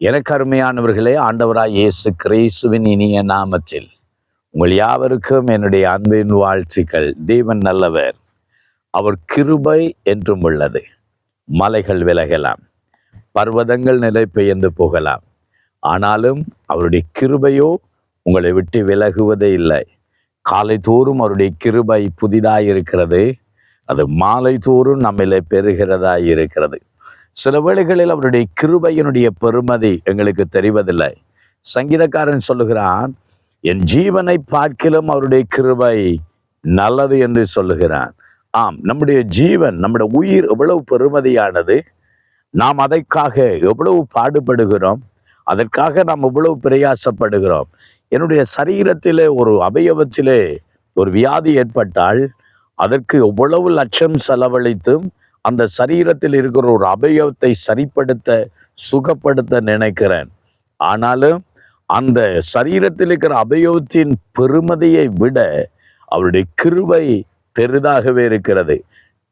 எனக்கு அருமையானவர்களே ஆண்டவராய் இயேசு கிறிஸ்துவின் இனிய நாமத்தில் உங்கள் யாவருக்கும் என்னுடைய அன்பின் வாழ்த்துக்கள். தேவன் நல்லவர். அவர் கிருபை என்றும் உள்ளது. மலைகள் விலகலாம். பர்வதங்கள் நிலை பெயர்ந்து போகலாம். ஆனாலும் அவருடைய கிருபையோ உங்களை விட்டு விலகுவதே இல்லை. காலை தோறும் அவருடைய கிருபை புதிதாய் இருக்கிறது அது மாலை தோறும் நம்மிலே பெறுகிறதாய் இருக்கிறது சில வேளைகளில் அவருடைய கிருபையினுடைய பெருமதி எங்களுக்கு தெரிவதில்லை. சங்கீதக்காரன் சொல்லுகிறான் என் ஜீவனை பார்க்கிலும் அவருடைய கிருபை நல்லது என்று சொல்லுகிறான். ஆம் நம்முடைய ஜீவன் நம்முடைய உயிர் எவ்வளவு பெருமதியானது. நாம் அதற்காக எவ்வளவு பாடுபடுகிறோம். அதற்காக நாம் எவ்வளவு பிரயாசப்படுகிறோம். என்னுடைய சரீரத்திலே ஒரு அவயவத்திலே ஒரு வியாதி ஏற்பட்டால் அதற்கு எவ்வளவு லட்சம் செலவழித்தும் அந்த சரீரத்தில் இருக்கிற ஒரு அபயவத்தை சரிப்படுத்த சுகப்படுத்த நினைக்கிறேன். ஆனாலும் அந்த சரீரத்தில் இருக்கிற அபயவத்தின் பெருமதியை விட அவருடைய கிருபை பெரிதாகவே இருக்கிறது.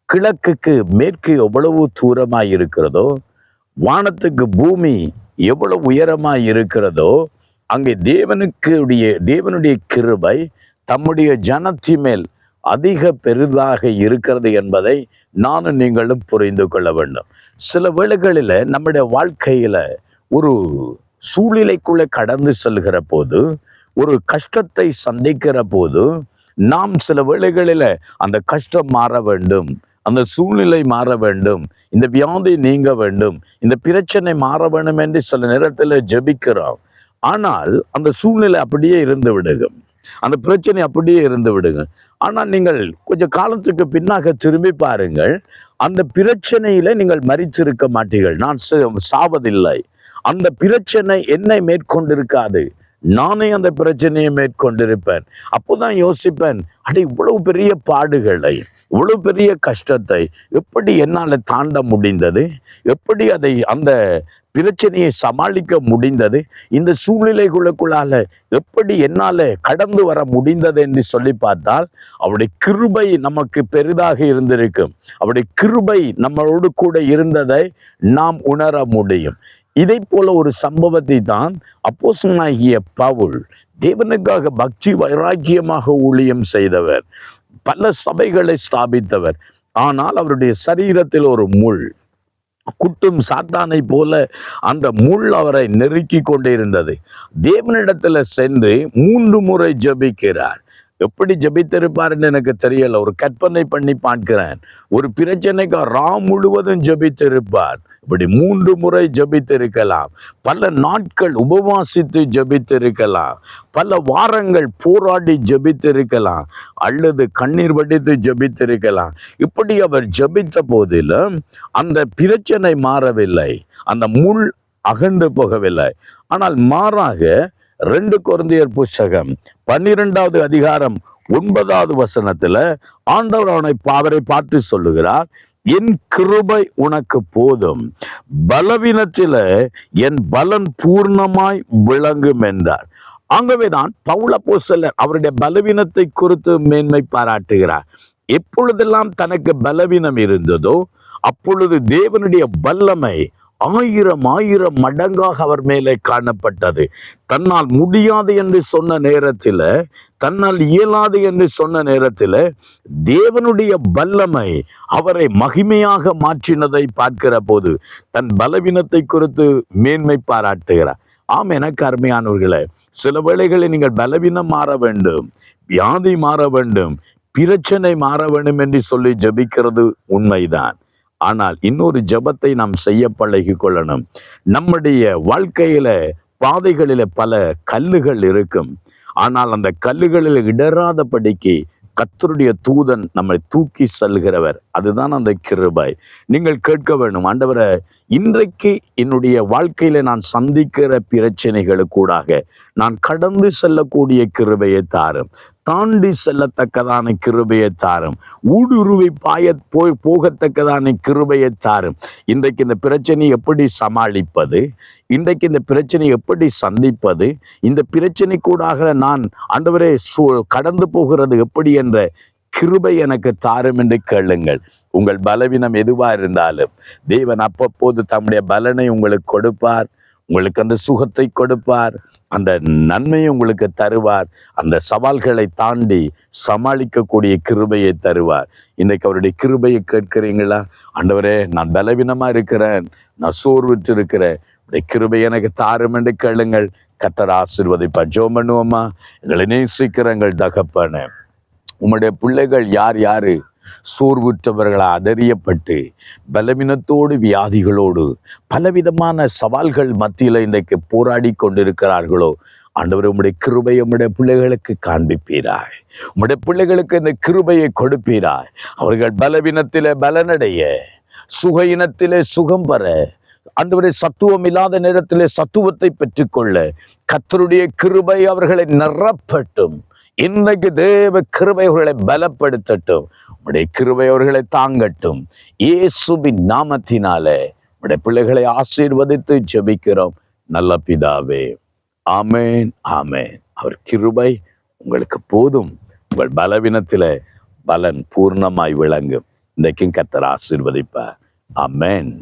கிழக்குக்கு மேற்கு எவ்வளவு தூரமாய் இருக்கிறதோ வானத்துக்கு பூமி எவ்வளவு உயரமாய் இருக்கிறதோ அங்கே தேவனுக்குடைய தேவனுடைய கிருபை தம்முடைய ஜனத்தின் மேல் அதிக பெரிதாக இருக்கிறது என்பதை நானும் நீங்களும் புரிந்து கொள்ள வேண்டும். சில வேளைகளில் நம்முடைய வாழ்க்கையில ஒரு சூழ்நிலைக்குள்ளே கடந்து செல்கிற போது ஒரு கஷ்டத்தை சந்திக்கிற போது நாம் சில வேளைகளில் அந்த கஷ்டம் மாற வேண்டும் அந்த சூழ்நிலை மாற வேண்டும் இந்த வியாதி நீங்க வேண்டும் இந்த பிரச்சனை மாற வேண்டும் என்று சில நேரத்தில் ஜெபிக்கிறோம். ஆனால் அந்த சூழ்நிலை அப்படியே இருந்து விடுகும் அந்த பிரச்சனை அப்படியே இருந்து விடுங்க. ஆனால் நீங்கள் கொஞ்சம் காலத்துக்கு பின்னாக திரும்பி பாருங்கள். அந்த பிரச்சனையில நீங்கள் மறிச்சிருக்க மாட்டீர்கள். நான் ச- சாவதில்லை. அந்த பிரச்சனை என்னை மேற்கொண்டிருக்காது. நானே அந்த பிரச்சனையை மேற்கொண்டிருப்பேன். அப்போதான் யோசிப்பேன் அட இவ்வளவு பெரிய பாடுகளை இவ்வளவு பெரிய கஷ்டத்தை எப்படி என்னால் தாண்ட முடிந்தது? எப்படி அதை அந்த பிரச்சனையை சமாளிக்க முடிந்தது? இந்த சூழ்நிலைகளுக்குள்ளால எப்படி என்னால கடந்து வர முடிந்தது என்று சொல்லி பார்த்தால் அவருடைய கிருபை நமக்கு பெரிதாக இருந்திருக்கும். அவருடைய கிருபை நம்மளோடு கூட இருந்ததை நாம் உணர முடியும். இதை போல ஒரு சம்பவத்தை தான் அப்போசனாகிய பவுல் தேவனுக்காக பக்தி வைராக்கியமாக ஊழியம் செய்தவர். பல சபைகளை ஸ்தாபித்தவர். ஆனால் அவருடைய சரீரத்தில் ஒரு முள். குட்டும் சாத்தானை போல அந்த முள் அவரை நெருக்கி கொண்டிருந்தது. தேவனிடத்துல சென்று மூன்று முறை ஜபிக்கிறார். எப்படி ஜெபித்திருப்பாருன்னு எனக்கு தெரியல. ஒரு கற்பனை பண்ணி பார்க்கிறேன். ஒரு பிரச்சனைக்கு ராம் முழுவதும் ஜபித்திருப்பார். இப்படி மூன்று முறை ஜபித்திருக்கலாம். பல நாட்கள் உபவாசித்து ஜபித்திருக்கலாம். பல வாரங்கள் போராடி ஜபித்திருக்கலாம். அல்லது கண்ணீர் வடித்து ஜபித்திருக்கலாம். இப்படி அவர் ஜெபித்த போதிலும் அந்த பிரச்சனை மாறவில்லை. அந்த முள் அகன்று போகவில்லை. ஆனால் மாறாக ரெண்டு குழந்தையர் புஸ்தகம் பன்னிரெண்டாவது அதிகாரம் ஒன்பதாவது வசனத்துல ஆண்டவர் அவனை அவரை பார்த்து சொல்லுகிறார் என் கிருபை உனக்கு போதும். பலவீனத்தில என் பலன் பூர்ணமாய் விளங்கும் என்றார். ஆகவேதான் பவுல போசலர் அவருடைய பலவீனத்தை குறித்து மேன்மை பாராட்டுகிறார். எப்பொழுதெல்லாம் தனக்கு பலவீனம் இருந்ததோ அப்பொழுது தேவனுடைய வல்லமை ஆயிரம் ஆயிரம் மடங்காக அவர் மேலே காணப்பட்டது. தன்னால் முடியாது என்று சொன்ன நேரத்தில் தன்னால் இயலாது என்று சொன்ன நேரத்தில் தேவனுடைய வல்லமை அவரை மகிமையாக மாற்றினதை பார்க்கிற போது தன் பலவீனத்தை குறித்து மேன்மை பாராட்டுகிறார். ஆம் எனக்கு அருமையானவர்களே சில வேளைகளில் நீங்கள் பலவீனம் மாற வேண்டும் வியாதி மாற வேண்டும் பிரச்சனை மாற வேண்டும் என்று சொல்லி ஜெபிக்கிறது உண்மைதான். ஆனால் இன்னொரு ஜெபத்தை நாம் செய்ய பழகி கொள்ளணும். நம்முடைய வாழ்க்கையில பாதைகளில பல கல்லுகள் இருக்கும். ஆனால் அந்த கல்லுகளில் இடராதபடிக்கு கத்தருடைய தூதன் நம்மை தூக்கி செல்கிறவர். அதுதான் அந்த கிருபாய் நீங்கள் கேட்க வேண்டும் ஆண்டவரை இன்றைக்கு என்னுடைய வாழ்க்கையில நான் சந்திக்கிற பிரச்சனைகளுக்கூடாக நான் கடந்து செல்லக்கூடிய கிருபையை தாரும். தாண்டி செல்லத்தக்கதான கிருபையை சாரும் ஊடுருவி பாய போய் போகத்தக்கதான கிருபையை சாரும் இன்றைக்கு இந்த பிரச்சனை எப்படி சமாளிப்பது? இன்றைக்கு இந்த பிரச்சனை எப்படி சந்திப்பது? இந்த பிரச்சனை கூடாக நான் ஆண்டவரே கடந்து போகிறது எப்படி என்ற கிருபை எனக்கு தாரும் என்று கேளுங்கள். உங்கள் பலவீனம் எதுவா இருந்தாலும். தேவன் அப்பப்போது தம்முடைய பலனை உங்களுக்கு கொடுப்பார். உங்களுக்கு அந்த சுகத்தை கொடுப்பார். அந்த நன்மையை உங்களுக்கு தருவார். அந்த சவால்களை தாண்டி சமாளிக்கக்கூடிய கிருபையை தருவார். இன்னைக்கு அவருடைய கிருபையை கேட்கிறீங்களா? ஆண்டவரே நான் பலவீனமா இருக்கிறேன். நான் சோர்வுற்று இருக்கிறேன் கிருபை எனக்கு தாரும் என்று கேளுங்கள். கத்தர் ஆசிர்வதிப்பா ஜோம் பண்ணுவோமா? எங்களை நேசிக்கிறங்கள் தகப்பான. தகப்பன பிள்ளைகள் யார் யாரு? சோர்வுற்றவர்களா அதறியப்பட்டு பலவீனத்தோடு வியாதிகளோடு பலவிதமான சவால்கள் மத்தியில் இன்றைக்கு போராடி கொண்டிருக்கிறார்களோ ஆண்டவர் உம்முடைய கிருபை உம்முடைய பிள்ளைகளுக்கு காண்பிப்பீராய். உம்முடைய பிள்ளைகளுக்கு இந்த கிருபையை கொடுப்பீராய். அவர்கள் பலவீனத்திலே பலனடைய சுக இனத்திலே சுகம் பெற ஆண்டவரை சத்துவம் இல்லாத நேரத்திலே சத்துவத்தை பெற்றுக்கொள்ள கத்தருடைய கிருபை அவர்களை நிரப்பட்டும். இன்னைக்கு தேவ கிருபை அவர்களை பலப்படுத்தட்டும். உடைய கிருபை அவர்களை தாங்கட்டும். இயேசுவின் நாமத்தினாலே உடைய பிள்ளைகளை ஆசீர்வதித்து ஜெபிக்கிறோம். நல்ல பிதாவே ஆமேன் ஆமேன். அவர் கிருபை உங்களுக்கு போதும். உங்கள் பலவீனத்திலே பலன் பூர்ணமாய் விளங்கும். இன்றைக்கும் கத்தர் ஆசீர்வதிப்பார். ஆமேன்.